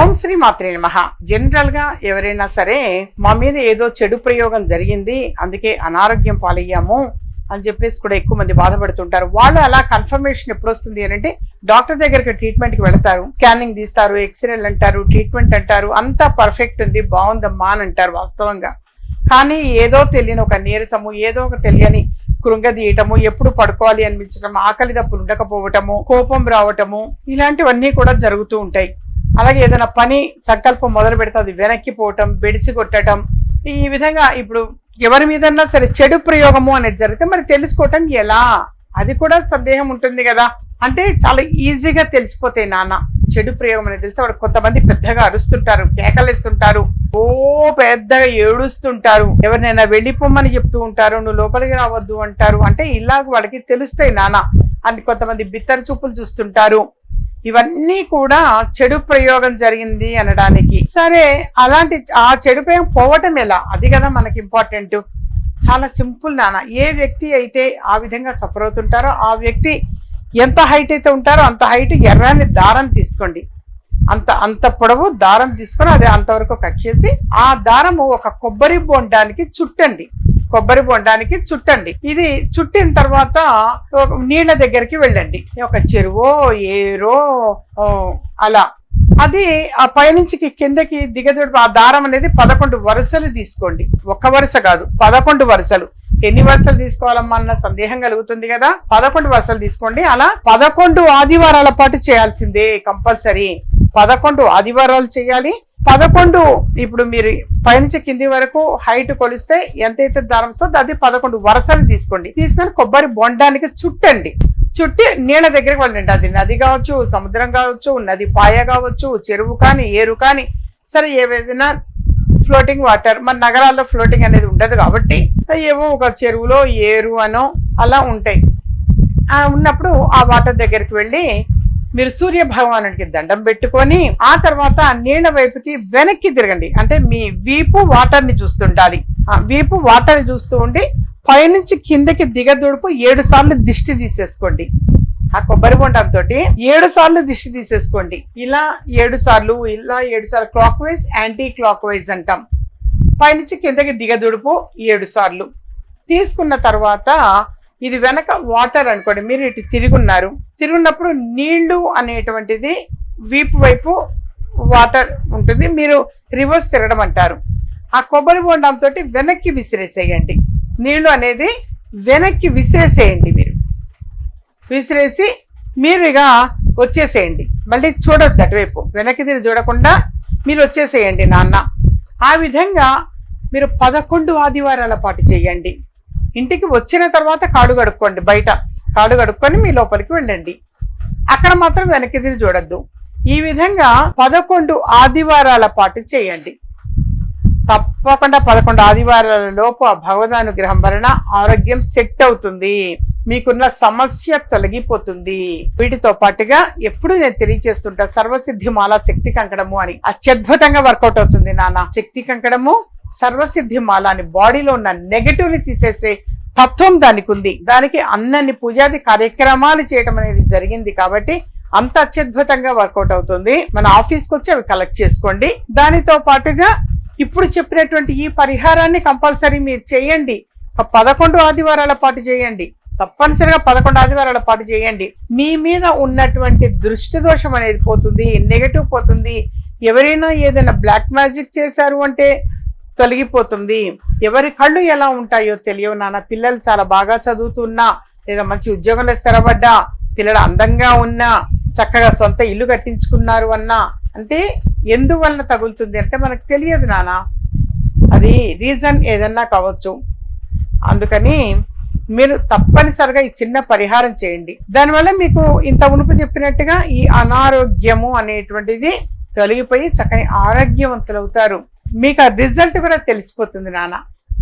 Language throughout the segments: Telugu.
ఓం శ్రీ మాత్రే నమః. జనరల్గా ఎవరైనా సరే మా మీద ఏదో చెడు ప్రయోగం జరిగింది అందుకే అనారోగ్యం పాలయ్యాము అని చెప్పేసి కూడా ఎక్కువ మంది బాధపడుతుంటారు. వాళ్ళు అలా కన్ఫర్మేషన్ ఎప్పుడు వస్తుంది అని అంటే డాక్టర్ దగ్గరికి ట్రీట్మెంట్కి వెళతారు. స్కానింగ్ తీస్తారు ఎక్స్రేలు అంటారు ట్రీట్మెంట్ అంటారు. అంతా పర్ఫెక్ట్ ఉంది బాగుందమ్మా అని అంటారు వాస్తవంగా. కానీ ఏదో తెలియని ఒక నీరసము ఏదో ఒక తెలియని కృంగదీయటము ఎప్పుడు పడుకోవాలి అనిపించడం ఆకలి దప్పులు ఉండకపోవటము కోపం రావటము ఇలాంటివన్నీ కూడా జరుగుతూ ఉంటాయి. అలాగే ఏదైనా పని సంకల్పం మొదలు పెడితే అది వెనక్కి పోవటం బెడిసి కొట్టడం ఈ విధంగా ఇప్పుడు ఎవరి మీదన్నా సరే చెడు ప్రయోగము అనేది జరిగితే మరి తెలుసుకోవటం ఎలా? అది కూడా సందేహం ఉంటుంది కదా. అంటే చాలా ఈజీగా తెలిసిపోతాయి నాన్న. చెడు ప్రయోగం అనేది తెలిసి వాడు కొంతమంది పెద్దగా అరుస్తుంటారు కేకలేస్తుంటారు ఓ పెద్దగా ఏడుస్తుంటారు. ఎవరినైనా వెళ్ళిపోమని చెప్తూ ఉంటారు నువ్వు లోపలికి రావద్దు అంటారు. అంటే ఇలాగ వాళ్ళకి తెలుస్తాయి నాన్న. అని కొంతమంది బిత్తర చూపులు చూస్తుంటారు. ఇవన్నీ కూడా చెడు ప్రయోగం జరిగింది అనడానికి. సరే అలాంటి ఆ చెడు ప్రయోగం పోవటం ఎలా? అది కదా మనకి ఇంపార్టెంట్ చాలా సింపుల్ నాన్న. ఏ వ్యక్తి అయితే ఆ విధంగా సఫర్ అవుతుంటారో ఆ వ్యక్తి ఎంత హైట్ అయితే ఉంటారో అంత హైట్ ఎర్రని దారం తీసుకోండి. అంత అంత పొడవు దారం తీసుకొని అది అంతవరకు కట్ చేసి ఆ దారము ఒక కొబ్బరి బొండానికి చుట్టండి. కొబ్బరి బొండానికి చుట్టండి. ఇది చుట్టిన తర్వాత ఒక నీళ్ళ దగ్గరికి వెళ్ళండి. ఒక చెరువో ఏరో ఓ, అలా. అది ఆ పైనుంచి కిందకి దిగదుడు ఆ దారం అనేది పదకొండు వరుసలు తీసుకోండి. ఒక వరుస కాదు పదకొండు వరుసలు. ఎన్ని వరుసలు తీసుకోవాలమ్మా అన్న సందేహం కలుగుతుంది కదా? పదకొండు వరుసలు తీసుకోండి. అలా పదకొండు ఆదివారాల పాటు చేయాల్సిందే కంపల్సరీ. పదకొండు ఆదివారాలు చేయాలి. పదకొండు ఇప్పుడు మీరు పైనుంచి కింది వరకు హైట్ కొలిస్తే ఎంతైతే దారం వస్తుందో అది పదకొండు వరుసలు తీసుకోండి. తీసుకొని కొబ్బరి బొండానికి చుట్టండి. చుట్టి నీళ్ళ దగ్గరికి వెళ్ళండి. అది నది కావచ్చు సముద్రం కావచ్చు నది పాయ కావచ్చు చెరువు కానీ ఏరు కానీ సరే ఏవేదైనా ఫ్లోటింగ్ వాటర్ మన నగరాల్లో ఫ్లోటింగ్ అనేది ఉండదు కాబట్టి ఏవో ఒక చెరువులో ఏరు అనో అలా ఉంటాయి. ఉన్నప్పుడు ఆ వాటర్ దగ్గరికి వెళ్ళి మీరు సూర్య భగవానుడికి దండం పెట్టుకొని ఆ తర్వాత నీళ్ళ వైపుకి వెనక్కి తిరగండి. అంటే మీ వీపు వాటర్ని చూస్తుండాలి. వీపు వాటర్ని చూస్తూ ఉండి పైనుంచి కిందకి దిగదుడుపు ఏడు సార్లు దిష్టి తీసేసుకోండి. ఆ కొబ్బరి బొండంతో ఏడు సార్లు దిష్టి తీసేసుకోండి. ఇలా ఏడు సార్లు ఇలా ఏడు సార్లు clockwise anti clock wise అంటాం. పైనుంచి కిందకి దిగదుడుపు ఏడు సార్లు. తీసుకున్న తర్వాత ఇది వెనక వాటర్ అనుకోండి మీరు ఇటు తిరుగున్నారు. తిరుగున్నప్పుడు నీళ్ళు అనేటువంటిది వీపు వైపు వాటర్ ఉంటుంది. మీరు రివర్స్ తిరగడం అంటారు. ఆ కొబ్బరి బొండంతో వెనక్కి విసిరేసేయండి. నీళ్ళు అనేది వెనక్కి విసిరేసేయండి మీరు. విసిరేసి మీరు ఇక వచ్చేసేయండి. మళ్ళీ చూడొద్దు అటువైపు. వెనక్కి తిరిగి చూడకుండా మీరు వచ్చేసేయండి నాన్న. ఆ విధంగా మీరు పదకొండు ఆదివారాల పాటు చేయండి. ఇంటికి వచ్చిన తర్వాత కాడు కడుక్కోండి బయట కాడు కడుక్కొని మీ లోపలికి వెళ్ళండి. అక్కడ మాత్రం వెనక్కి తిరిగి చూడద్దు. ఈ విధంగా పదకొండు ఆదివారాల పాటు చేయండి. తప్పకుండా పదకొండు ఆదివారాల లోపు ఆ భగవదానుగ్రహం వలన ఆరోగ్యం సెట్ అవుతుంది. మీకున్న సమస్య తొలగిపోతుంది. వీటితో పాటుగా ఎప్పుడు నేను తెలియచేస్తుంటా సర్వసిద్ధి మాల శక్తి కంకణము అని. అత్యద్భుతంగా వర్కౌట్ అవుతుంది నాన్న. శక్తి కంకణము సర్వసిద్ధి మాల అని బాడీలో ఉన్న నెగటివ్ని తీసేసే తత్వం దానికి ఉంది. దానికి అన్నన్ని పూజాది కార్యక్రమాలు చేయటం అనేది జరిగింది కాబట్టి అంత అత్యద్భుతంగా వర్కౌట్ అవుతుంది. మన ఆఫీస్కి వచ్చి అవి కలెక్ట్ చేసుకోండి. దానితో పాటుగా ఇప్పుడు చెప్పినటువంటి ఈ పరిహారాన్ని కంపల్సరీ మీరు చేయండి. పదకొండు ఆదివారాల పాటు చేయండి. తప్పనిసరిగా పదకొండు ఆదివారాల పాటు చేయండి. మీ మీద ఉన్నటువంటి దృష్టి దోషం అనేది పోతుంది నెగటివ్ పోతుంది. ఎవరైనా ఏదైనా బ్లాక్ మ్యాజిక్ చేశారు అంటే తొలగిపోతుంది. ఎవరి కళ్ళు ఎలా ఉంటాయో తెలియవు నాన్న. పిల్లలు చాలా బాగా చదువుతున్నా లేదా మంచి ఉద్యోగంలో స్థిరపడ్డా పిల్లలు అందంగా ఉన్నా చక్కగా సొంత ఇల్లు కట్టించుకున్నారు అన్నా అంటే ఎందువలన తగులుతుంది అంటే మనకు తెలియదు నాన్న. అది రీజన్ ఏదన్నా కావచ్చు. అందుకని మీరు తప్పనిసరిగా ఈ చిన్న పరిహారం చేయండి. దానివల్ల మీకు ఇంత ఉనుపు చెప్పినట్టుగా ఈ అనారోగ్యము అనేటువంటిది తొలగిపోయి చక్కని ఆరోగ్యవంతులవుతారు. మీకు ఆ రిజల్ట్ కూడా తెలిసిపోతుంది నాన్న.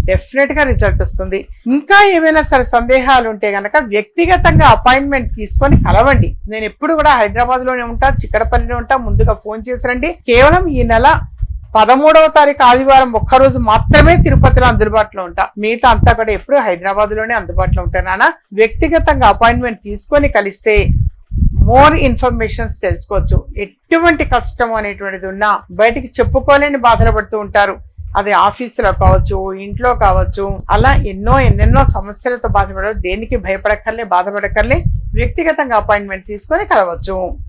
డెఫినెట్గా రిజల్ట్ వస్తుంది. ఇంకా ఏమైనా సరే సందేహాలు ఉంటే గనక వ్యక్తిగతంగా అపాయింట్మెంట్ తీసుకొని కలవండి. నేను ఎప్పుడు కూడా హైదరాబాద్లోనే ఉంటా చిక్కడపల్లిలో ఉంటా. ముందుగా ఫోన్ చేసి రండి. కేవలం ఈ నెల పదమూడవ తారీఖు ఆదివారం ఒక్కరోజు మాత్రమే తిరుపతిలో అందుబాటులో ఉంటా. మిగతా అంతా కూడా ఎప్పుడు హైదరాబాద్లోనే అందుబాటులో ఉంటాను నాన్న. వ్యక్తిగతంగా అపాయింట్మెంట్ తీసుకొని కలిస్తే మోర్ ఇన్ఫర్మేషన్స్ తెలుసుకోవచ్చు. ఎటువంటి కష్టం అనేటువంటిది ఉన్నా బయటికి చెప్పుకోలేని బాధలు పడుతూ ఉంటారు. అది ఆఫీసులో కావచ్చు ఇంట్లో కావచ్చు అలా ఎన్నో ఎన్నెన్నో సమస్యలతో బాధపడవచ్చు దేనికి భయపడక్కర్లే బాధపడక్కర్లే వ్యక్తిగతంగా అపాయింట్మెంట్ తీసుకొని కలవచ్చు.